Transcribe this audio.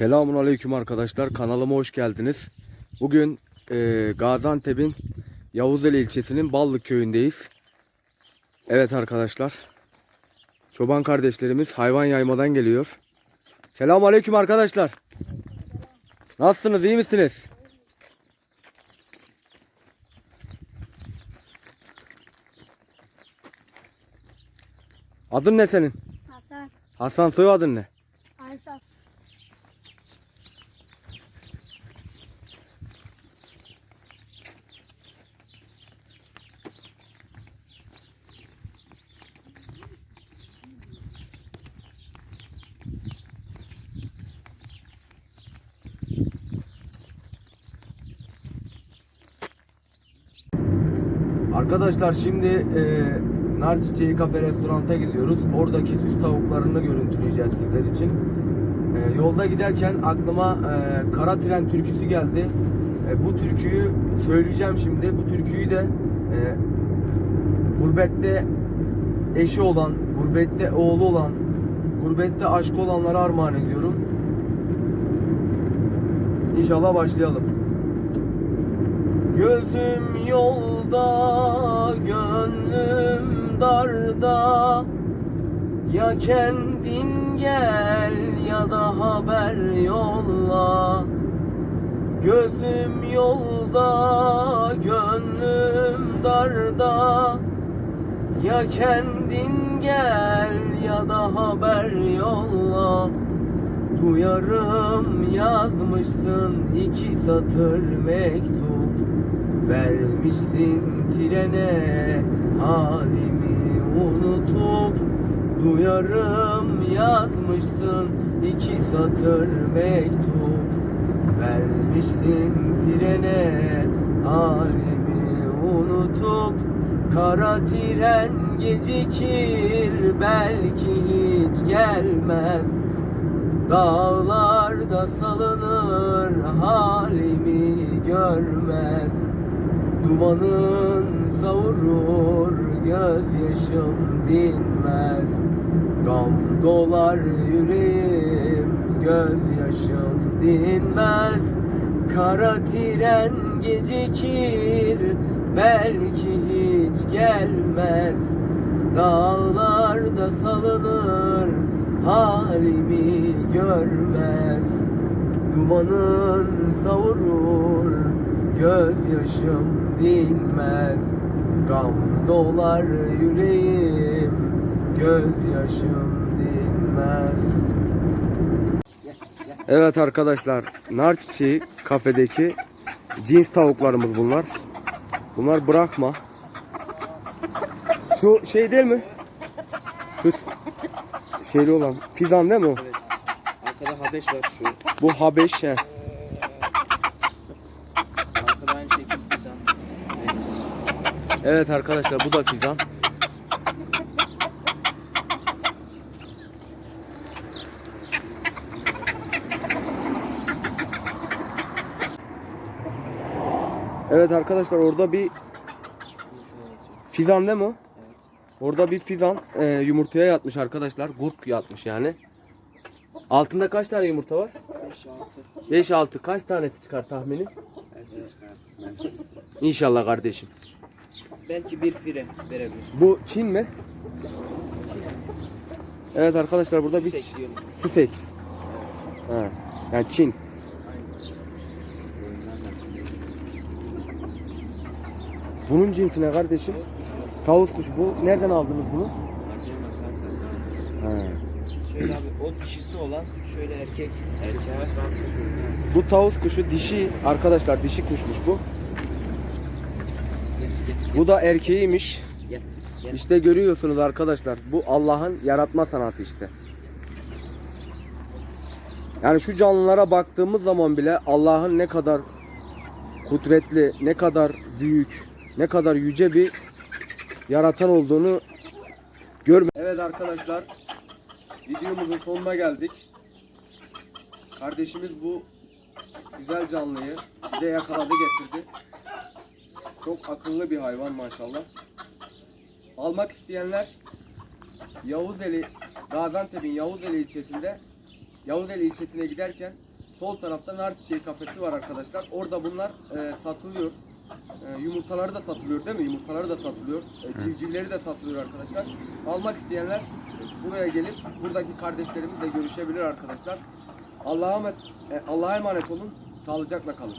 Selamun Aleyküm arkadaşlar. Kanalıma hoş geldiniz. Bugün e, Gaziantep'in Yavuzeli ilçesinin Ballık köyündeyiz. Evet arkadaşlar. Çoban kardeşlerimiz hayvan yaymadan geliyor. Selamun Aleyküm arkadaşlar. Nasılsınız? iyi misiniz? Adın ne senin? Hasan, Hasan soyadın ne? Arkadaşlar şimdi e, Nar Çiçeği Kafe Restorant'a gidiyoruz. Oradaki süs tavuklarını görüntüleyeceğiz sizler için. E, yolda giderken aklıma e, Kara Tren türküsü geldi. E, bu türküyü söyleyeceğim şimdi. Bu türküyü de e, gurbette eşi olan, gurbette oğlu olan, gurbette aşkı olanlara armağan ediyorum. İnşallah başlayalım. Gözüm yolda, gönlüm darda. Ya kendin gel ya da haber yolla. Gözüm yolda, gönlüm darda. Ya kendin gel ya da haber yolla. Duyarım yazmışsın iki satır mektup Vermişsin trene halimi unutup Duyarım yazmışsın iki satır mektup. Vermiştin trene halimi unutup Kara tren gecikir. Belki hiç gelmez. Dağlarda salınır. Halimi görmez Dumanın savurur gözyaşım dinmez. Gam dolar yüreğim gözyaşım dinmez. Kara tren gecikir belki hiç gelmez. Dağlarda salınır halimi görmez. Dumanın savurur gözyaşım dinmez Gam dolar yüreğim gözyaşım dinmez Evet arkadaşlar nar çiçeği kafedeki cins tavuklarımız bunlar. Bunlar bırakma. Şu şey değil mi? Şu şeyli olan fizan değil mi o? Evet. Arkada Habeş var şu. Bu Habeş he. Arkada aynı şekilde Fizan. Evet arkadaşlar bu da fizan. Evet arkadaşlar orada bir fizan değil mi o? Evet. Orada bir fizan e, yumurtaya yatmış arkadaşlar. Gurk yatmış yani. Altında kaç tane yumurta var? 5 6. 5-6 kaç tanesi çıkar tahmini? Hepsi çıkar. İnşallah kardeşim. Belki bir fire verebilir. Bu Çin mi? Evet arkadaşlar burada bir Süsek diyorum. Ha. Yani Çin. Bunun cinsi ne kardeşim? Tavus kuşu bu. Nereden aldınız bunu? Şöyle abi o dişisi olan şöyle erkek. Erkek. Bu tavus kuşu dişi arkadaşlar dişi kuşmuş bu. Bu da erkeğiymiş. İşte görüyorsunuz arkadaşlar. Bu Allah'ın yaratma sanatı işte. Yani şu canlılara baktığımız zaman bile Allah'ın ne kadar kudretli, ne kadar büyük, ne kadar yüce bir yaratan olduğunu görme. Evet arkadaşlar. Videomuzun sonuna geldik. Kardeşimiz bu güzel canlıyı bize yakaladı getirdi. Çok akıllı bir hayvan maşallah. Almak isteyenler Yavuzeli, Gaziantep'in Yavuzeli ilçesinde Yavuzeli ilçesine giderken sol tarafta nar çiçeği kafesi var arkadaşlar. Orada bunlar e, satılıyor. E, yumurtaları da satılıyor değil mi? Yumurtaları da satılıyor. E, civcivleri de satılıyor arkadaşlar. Almak isteyenler buraya gelip buradaki kardeşlerimizle görüşebilir arkadaşlar. Allah'a emanet, e, Allah'a emanet olun. Sağlıcakla kalın.